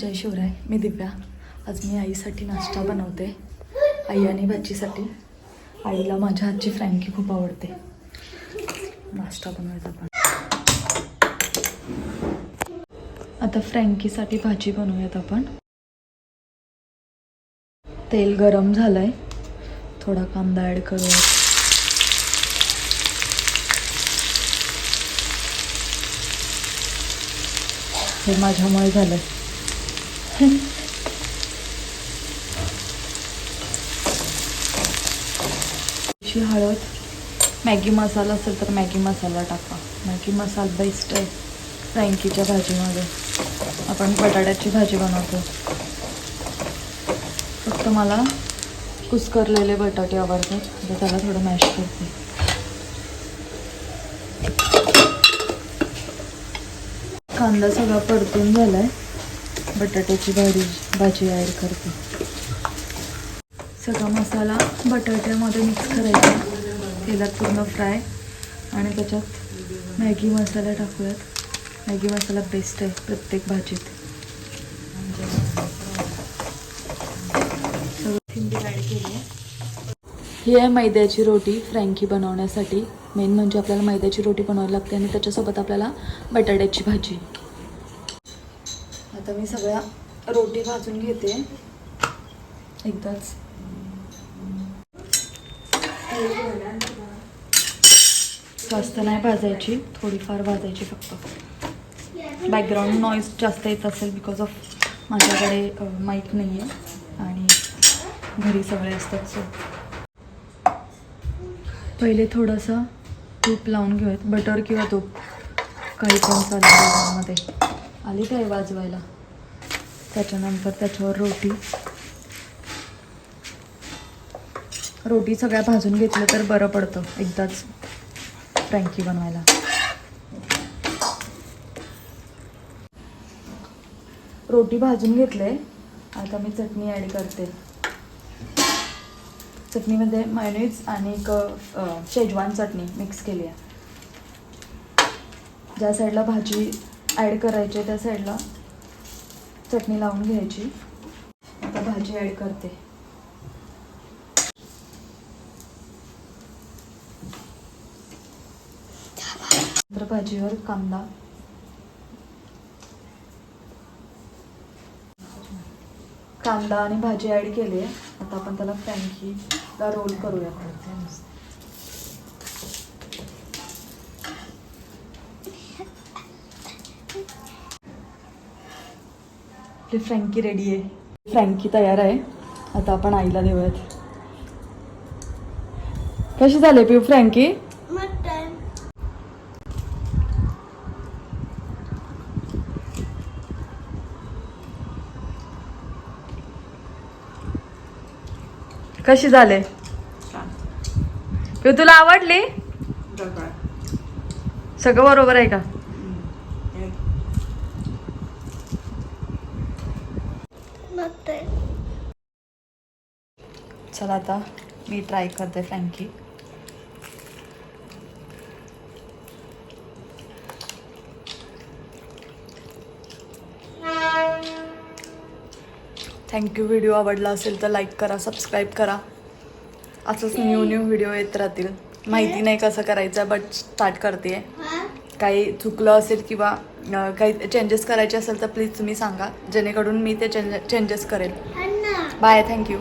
जय शिवराय मी दिव्या. आज मी आईसाठी नाश्ता बनवते. आई आणि भाजीसाठी आईला माझ्या हातची फ्रँकी खूप आवडते. नाश्ता बनवायचा आपण. आता फ्रँकीसाठी भाजी बनवूयात आपण. तेल गरम झालंय. थोडा कांदा ॲड करूया हे माझ्यामुळे झालं अशी हळद. मॅगी मसाला असेल तर मॅगी मसाला टाका. मॅगी मसाला बेस्ट आहे. फ्रँकीच्या भाजीमध्ये. आपण बटाट्याची भाजी बनवतो. फक्त मला कुस्करलेले बटाटे आवडतात. तर त्याला थोडं मॅश करते. कांदा सगळा परतून आहे बटाट्याची भाजी भाजी ॲड करते. सगळा मसाला बटाट्यामध्ये मिक्स करायचा. तेलात पूर्ण फ्राय आणि त्याच्यात मॅगी मसाला टाकूयात. मॅगी मसाला बेस्ट आहे प्रत्येक भाजीत. सगळं थिंबी ॲड केली ही आहे मैद्याची रोटी फ्रँकी बनवण्यासाठी. मेन म्हणजे आपल्याला मैद्याची रोटी बनवावी लागते आणि त्याच्यासोबत आपल्याला बटाट्याची भाजी. आता मी सगळ्या रोटी भाजून घेते. एकदाच. जास्त नाही भाजायची थोडीफार भाजायची फक्त. बॅकग्राऊंड नॉईज जास्त येत असेल बिकॉज ऑफ माझ्याकडे माईक नाही आहे आणि घरी सगळे असतात सो पहिले थोडंसं तूप लावून घेऊयात. बटर किंवा तूप. काही पण चालेल त्यामध्ये आली काय वाजवायला? त्याच्यानंतर त्याच्यावर रोटी. रोटी सगळ्या भाजून घेतलं तर बरं पडतं. एकदाच फ्रँकी बनवायला. रोटी भाजून घेतले आता मी चटणी ॲड करते. चटणीमध्ये मायनीज आणि एक शेजवान चटणी मिक्स केली आहे. ज्या साईडला भाजी ॲड करायची आहे त्या साईडला चटणी लावून घ्यायची. आता भाजी ॲड करते. नंतर भाजीवर कांदा. कांदा आणि भाजी ॲड केली. आहे आता आपण त्याला फ्रँकीला रोल करूया. आपली फ्रँकी रेडी आहे. फ्रँकी तयार आहे. आता आपण आईला देऊयात. कशी झाली पिऊ फ्रँकी? कशी झाले? पिऊ तुला आवडली? सगळं बरोबर आहे का? मटन चला आता मी ट्राय करते फ्रँकी थँक्यू व्हिडिओ आवडला असेल तर लाईक करा सबस्क्राईब करा. असंच न्यू न्यू व्हिडिओ येत राहतील. माहिती नाही कसं करायचं बट स्टार्ट करते काही चुकलं असेल किंवा काही चेंजेस करायचे असेल तर प्लीज तुम्ही सांगा. जेणेकरून मी ते चेंजेस करेल. Bye thank you